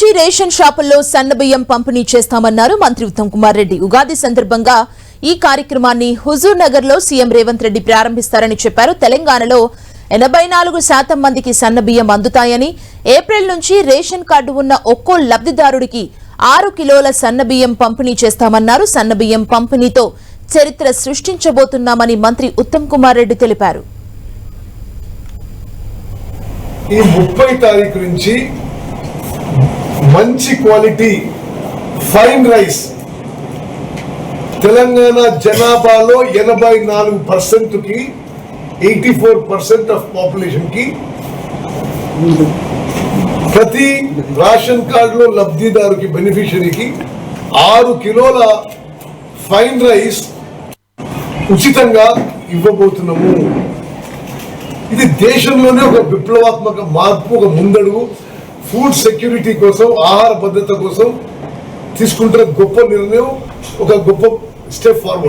నుంచి రేషన్ షాపుల్లో సన్నబియ్యం పంపిణీ చేస్తామన్నారు మంత్రి ఉత్తమ్ కుమార్ రెడ్డి. ఉగాది సందర్భంగా ఈ కార్యక్రమాన్ని హుజూర్ నగర్లో సీఎం రేవంత్ రెడ్డి ప్రారంభిస్తారని చెప్పారు. తెలంగాణలో ఎనభై నాలుగు శాతం మందికి సన్నబియ్యం అందుతాయని ఏప్రిల్ నుంచి రేషన్ కార్డు ఉన్న ఒక్కో లబ్ధిదారుడికి ఆరు కిలోల సన్నబియ్యం పంపిణీ చేస్తామన్నారు. సన్నబియ్యం పంపిణీతో చరిత్ర సృష్టించబోతున్నామని మంత్రి ఉత్తమ్ కుమార్ రెడ్డి తెలిపారు. ఈ ముప్పై తారీఖు నుంచి మంచి క్వాలిటీ ఫైన్ రైస్. తెలంగాణ జనాభాలో ఎనభై నాలుగు పర్సెంట్కి ఎయిటీ ఫోర్ పర్సెంట్ ఆఫ్ పాపులేషన్కి ప్రతి రేషన్ కార్డులో లబ్ధిదారుకి బెనిఫిషరీకి ఆరు కిలోల ఫైన్ రైస్ ఉచితంగా ఇవ్వబోతున్నాము. ఇది దేశంలోనే ఒక విప్లవాత్మక మార్పు ఒక ముందడుగు. ఫుడ్ సెక్యూరిటీ కోసం ఆహార భద్రత కోసం తీసుకుంటున్న గొప్ప నిర్ణయం ఒక గొప్ప స్టెప్ ఫార్వర్డ్